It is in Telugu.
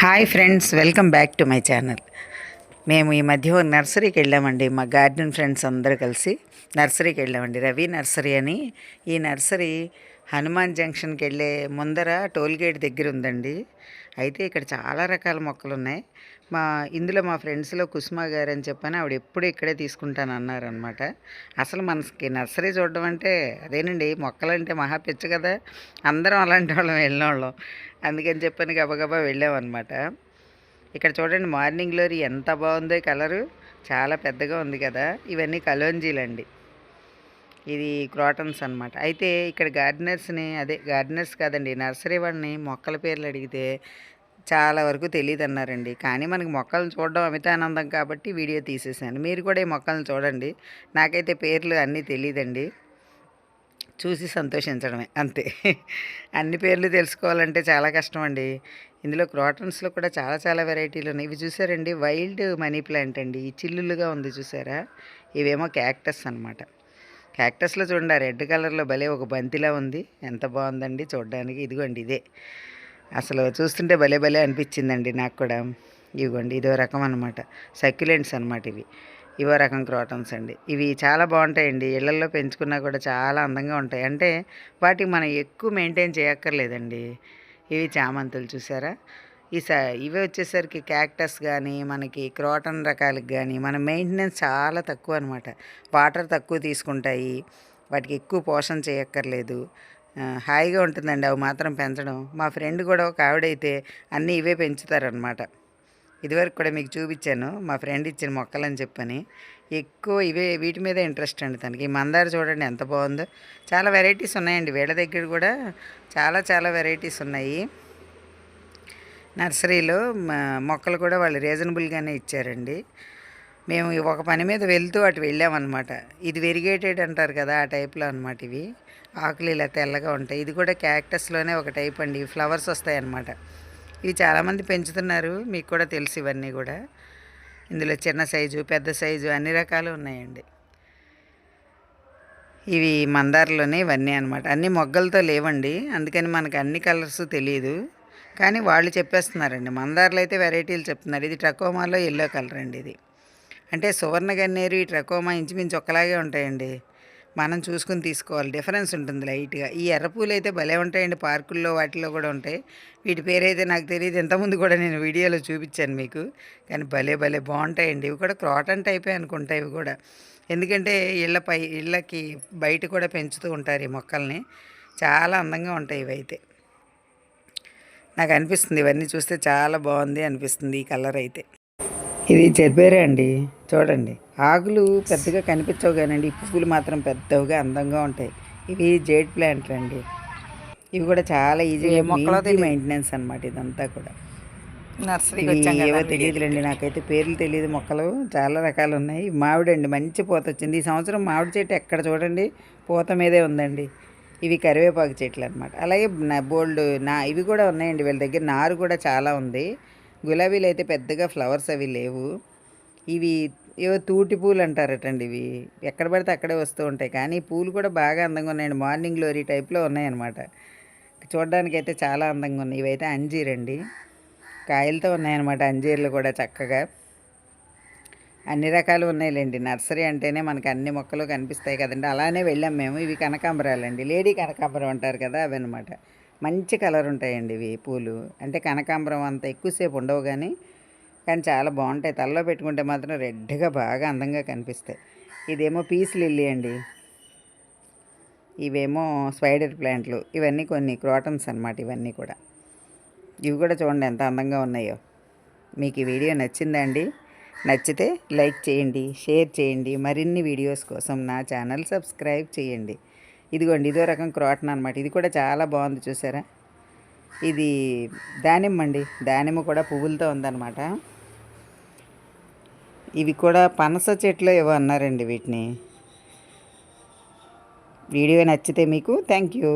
Hi friends welcome back to my channel. మేము ఈ మధ్య ఒక నర్సరీకి వెళ్ళామండి. మా గార్డెన్ ఫ్రెండ్స్ అందరూ కలిసి నర్సరీకి వెళ్ళామండి. రవి నర్సరీ అని. ఈ నర్సరీ హనుమాన్ జంక్షన్కి వెళ్ళే ముందర టోల్గేట్ దగ్గర ఉందండి. అయితే ఇక్కడ చాలా రకాల మొక్కలు ఉన్నాయి. మా ఇందులో మా ఫ్రెండ్స్లో కుసుమా గారు అని చెప్పని ఆవిడ ఎప్పుడు ఇక్కడే తీసుకుంటాను అన్నారనమాట అసలు మనకి నర్సరీ చూడడం అంటే అదేనండి మొక్కలంటే మహా పిచ్చ కదా. అందరం అలాంటి వాళ్ళం వెళ్ళిన వాళ్ళం అందుకని చెప్పని గబగబా వెళ్ళామన్నమాట. ఇక్కడ చూడండి మార్నింగ్ గ్లోరీ ఎంత బాగుందో కలరు. చాలా పెద్దగా ఉంది కదా. ఇవన్నీ కలోంజీలండి. ఇది క్రాటన్స్ అన్నమాట. అయితే ఇక్కడ గార్డెనర్స్ని అదే గార్డెనర్స్ కాదండి నర్సరీ వాళ్ళని మొక్కల పేర్లు అడిగితే చాలా వరకు తెలియదు అన్నారండి కానీ మనకి మొక్కలను చూడడం అమితానందం కాబట్టి వీడియో తీసేసాను. మీరు కూడా ఈ మొక్కలను చూడండి. నాకైతే పేర్లు అన్నీ తెలియదండి చూసి సంతోషించడమే అంతే. అన్ని పేర్లు తెలుసుకోవాలంటే చాలా కష్టం అండి ఇందులో క్రాటన్స్లో కూడా చాలా చాలా వెరైటీలు ఉన్నాయి. ఇవి చూసారండి? వైల్డ్ మనీ ప్లాంట్ అండి. ఈ చిల్లులుగా ఉంది చూసారా? ఇవేమో క్యాక్టస్ అనమాట క్యాక్టస్లో చూడండి ఆ రెడ్ కలర్లో భలే ఒక బంతిలా ఉంది. ఎంత బాగుందండి చూడడానికి. ఇదిగోండి ఇదే. అసలు చూస్తుంటే భలే భలే అనిపించిందండి నాకు కూడా. ఇదిగోండి ఇదో రకం అనమాట సక్యులెంట్స్ అనమాట ఇవి. ఇవో రకం క్రాటన్స్ అండి. ఇవి చాలా బాగుంటాయండి. ఇళ్ళలో పెంచుకున్నా కూడా చాలా అందంగా ఉంటాయి. అంటే వాటికి మనం ఎక్కువ మెయింటైన్ చేయక్కర్లేదండి. ఇవి చామంతులు చూసారా? ఈ స ఇవి వచ్చేసరికి క్యాక్టస్ కానీ మనకి క్రాటన్ రకాలకు కానీ మన మెయింటెనెన్స్ చాలా తక్కువ అనమాట వాటర్ తక్కువ తీసుకుంటాయి వాటికి ఎక్కువ పోషణ చేయక్కర్లేదు. హాయిగా ఉంటుందండి అవి మాత్రం పెంచడం. మా ఫ్రెండ్ కూడా ఒక ఆవిడైతే అన్నీ ఇవే పెంచుతారనమాట ఇదివరకు కూడా మీకు చూపించాను. మా ఫ్రెండ్ ఇచ్చిన మొక్కలని చెప్పని. ఎక్కువ ఇవే వీటి మీదే ఇంట్రెస్ట్ అండి తనకి. ఈ మందార చూడండి ఎంత బాగుందో. చాలా వెరైటీస్ ఉన్నాయండి. వీళ్ళ దగ్గర కూడా చాలా చాలా వెరైటీస్ ఉన్నాయి. నర్సరీలో మొక్కలు కూడా వాళ్ళు రీజనబుల్గానే ఇచ్చారండి. మేము ఒక పని మీద వెళ్తూ అటు వెళ్ళామన్నమాట. ఇది వెరిగేటెడ్ అంటారు కదా ఆ టైప్లో అనమాట ఇవి. ఆకులు ఇలా తెల్లగా ఉంటాయి. ఇది కూడా క్యాక్టస్లోనే ఒక టైప్ అండి. ఫ్లవర్స్ వస్తాయి అన్నమాట ఇవి చాలామంది పెంచుతున్నారు మీకు కూడా తెలుసు ఇవన్నీ కూడా. ఇందులో చిన్న సైజు పెద్ద సైజు అన్ని రకాలు ఉన్నాయండి. ఇవి మందారలోనే ఇవన్నీ అనమాట అన్ని మొగ్గలతో లేవండి అందుకని మనకు అన్ని కలర్స్ తెలియదు కానీ వాళ్ళు చెప్పేస్తున్నారండి మందారలు అయితే వెరైటీలు చెప్తున్నారు. ఇది ట్రకోమాలో ఎల్లో కలర్ అండి ఇది. అంటే సువర్ణ గన్నేరు ఈ ట్రకోమా ఇంచుమించు ఒకలాగే ఉంటాయండి. మనం చూసుకుని తీసుకోవాలి. డిఫరెన్స్ ఉంటుంది లైట్గా. ఈ ఎర్రపూలు అయితే భలే ఉంటాయండి పార్కుల్లో వాటిలో కూడా ఉంటాయి. వీటి పేరైతే నాకు తెలియదు. ఇంతకుముందు కూడా నేను వీడియోలో చూపించాను మీకు. కానీ భలే భలే బాగుంటాయండి. ఇవి కూడా క్రాటన్ టైపే అనుకుంటాయి ఇవి కూడా. ఎందుకంటే ఇళ్ళపై ఇళ్ళకి బయట కూడా పెంచుతూ ఉంటారు ఈ మొక్కల్ని. చాలా అందంగా ఉంటాయి ఇవైతే నాకు అనిపిస్తుంది ఇవన్నీ చూస్తే చాలా బాగుంది అనిపిస్తుంది ఈ కలర్ అయితే. ఇది చెర్బేరే అండి? చూడండి. ఆకులు పెద్దగా కనిపించవు కానండి. పువ్వులు మాత్రం పెద్దవిగా అందంగా ఉంటాయి. ఇవి జేడ్ ప్లాంట్లు అండి. ఇవి కూడా చాలా ఈజీగా మొక్కలో మెయింటెనెన్స్ అనమాట ఇదంతా కూడా. నర్సరీకి ఏవో తెలియదులేండి నాకైతే. పేర్లు తెలియదు మొక్కలు. చాలా రకాలు ఉన్నాయి. మామిడి అండి మంచి పూత వచ్చింది. ఈ సంవత్సరం మామిడి చెట్టు ఎక్కడ చూడండి? పూత మీదే ఉందండి. ఇవి కరివేపాకు చెట్లు అనమాట అలాగే బోల్డ్ నా ఇవి కూడా ఉన్నాయండి. వీళ్ళ దగ్గర నారు కూడా చాలా ఉంది. గులాబీలు అయితే పెద్దగా ఫ్లవర్స్ అవి లేవు. ఇవి ఏవో తూటి పూలు అంటారటండి ఇవి. ఎక్కడ పడితే అక్కడే వస్తూ ఉంటాయి. కానీ పూలు కూడా బాగా అందంగా ఉన్నాయండి. మార్నింగ్ గ్లోరీ టైప్లో ఉన్నాయన్నమాట. చూడడానికైతే అయితే చాలా అందంగా ఉన్నాయి. ఇవైతే అంజీరండి కాయలతో ఉన్నాయన్నమాట అంజీర్లు కూడా చక్కగా. అన్ని రకాలు ఉన్నాయిలేండి. నర్సరీ అంటేనే మనకి అన్ని మొక్కలు కనిపిస్తాయి కదండి. అలానే వెళ్ళాం మేము. ఇవి కనకాంబరాలండి. లేడీ కనకాంబరం అంటారు కదా అవి అనమాట మంచి కలర్ ఉంటాయండి ఇవి పూలు. అంటే కనకాంబరం అంత ఎక్కువసేపు ఉండవు కానీ కానీ చాలా బాగుంటాయి. తలలో పెట్టుకుంటే మాత్రం రెడ్గా బాగా అందంగా కనిపిస్తాయి. ఇదేమో పీస్ లిల్లీ అండి. ఇవేమో స్పైడర్ ప్లాంట్లు. ఇవన్నీ కొన్ని క్రోటన్స్ అనమాట ఇవన్నీ కూడా. ఇవి కూడా చూడండి ఎంత అందంగా ఉన్నాయో. మీకు ఈ వీడియో నచ్చిందా అండి? నచ్చితే లైక్ చేయండి షేర్ చేయండి మరిన్ని వీడియోస్ కోసం నా ఛానల్ సబ్స్క్రైబ్ చేయండి. ఇదిగోండి ఇదో రకం క్రాటన్ అనమాట ఇది కూడా చాలా బాగుంది చూసారా? ఇది దానిమ్మ అండి. దానిమ్మ కూడా పువ్వులతో ఉందన్నమాట. ఇవి కూడా పనస చెట్లు ఏవో అన్నారండి వీటిని. వీడియో నచ్చితే మీకు థ్యాంక్ యూ.